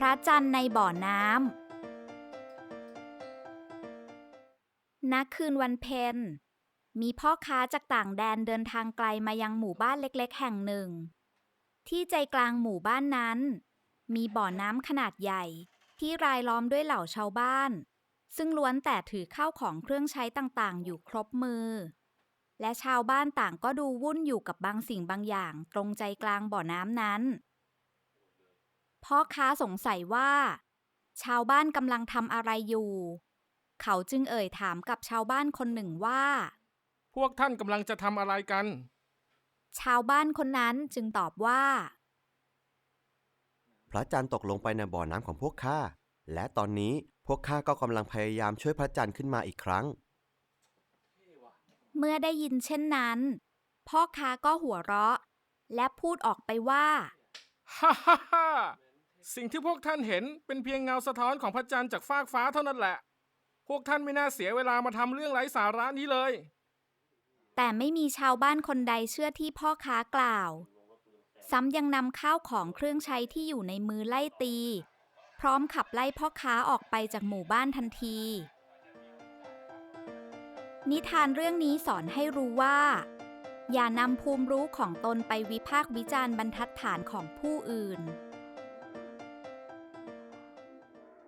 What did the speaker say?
พระจันทร์ในบ่อน้ำณคืนวันเพ็ญมีพ่อค้าจากต่างแดนเดินทางไกลมายังหมู่บ้านเล็กๆ แห่งหนึ่ง ที่ใจกลางหมู่บ้านนั้น มีบ่อน้ำขนาดใหญ่ที่รายล้อมด้วยเหล่าชาวบ้าน ซึ่งล้วนแต่ถือข้าวของเครื่องใช้ต่างๆ อยู่ครบมือ และชาวบ้านต่างก็ดูวุ่นอยู่กับบางสิ่งบางอย่างตรงใจกลางบ่อน้ำนั้น พ่อค้าสงสัยว่า ชาวบ้านกำลังทำอะไรอยู่ เขาจึงเอ่ยถามกับชาวบ้านคนหนึ่งว่า พวกท่านกำลังจะทำอะไรกัน ชาวบ้านคนนั้นจึงตอบว่า พระจันทร์ตกลงไปในบ่อน้ำของพวกข้า และตอนนี้พวกข้าก็กำลังพยายามช่วยพระจันทร์ขึ้นมาอีกครั้ง เมื่อได้ยินเช่นนั้น พ่อค้าก็หัวเราะ และพูดออกไปว่า ฮ่าฮ่าฮ่า สิ่งที่พวกท่านเห็นเป็นเพียงเงาสะท้อนของพระจันทร์จากฟากฟ้าเท่านั้นแหละ พวกท่านไม่น่าเสียเวลามาทำเรื่องไร้สาระนี้เลย แต่ไม่มีชาวบ้านคนใดเชื่อที่พ่อค้ากล่าว ซ้ำยังนำข้าวของเครื่องใช้ที่อยู่ในมือไล่ตี พร้อมขับไล่พ่อค้าออกไปจากหมู่บ้านทันที นิทานเรื่องนี้สอนให้รู้ว่า อย่านำภูมิรู้ของตนไปวิพากษ์วิจารณ์บรรทัดฐานของผู้อื่น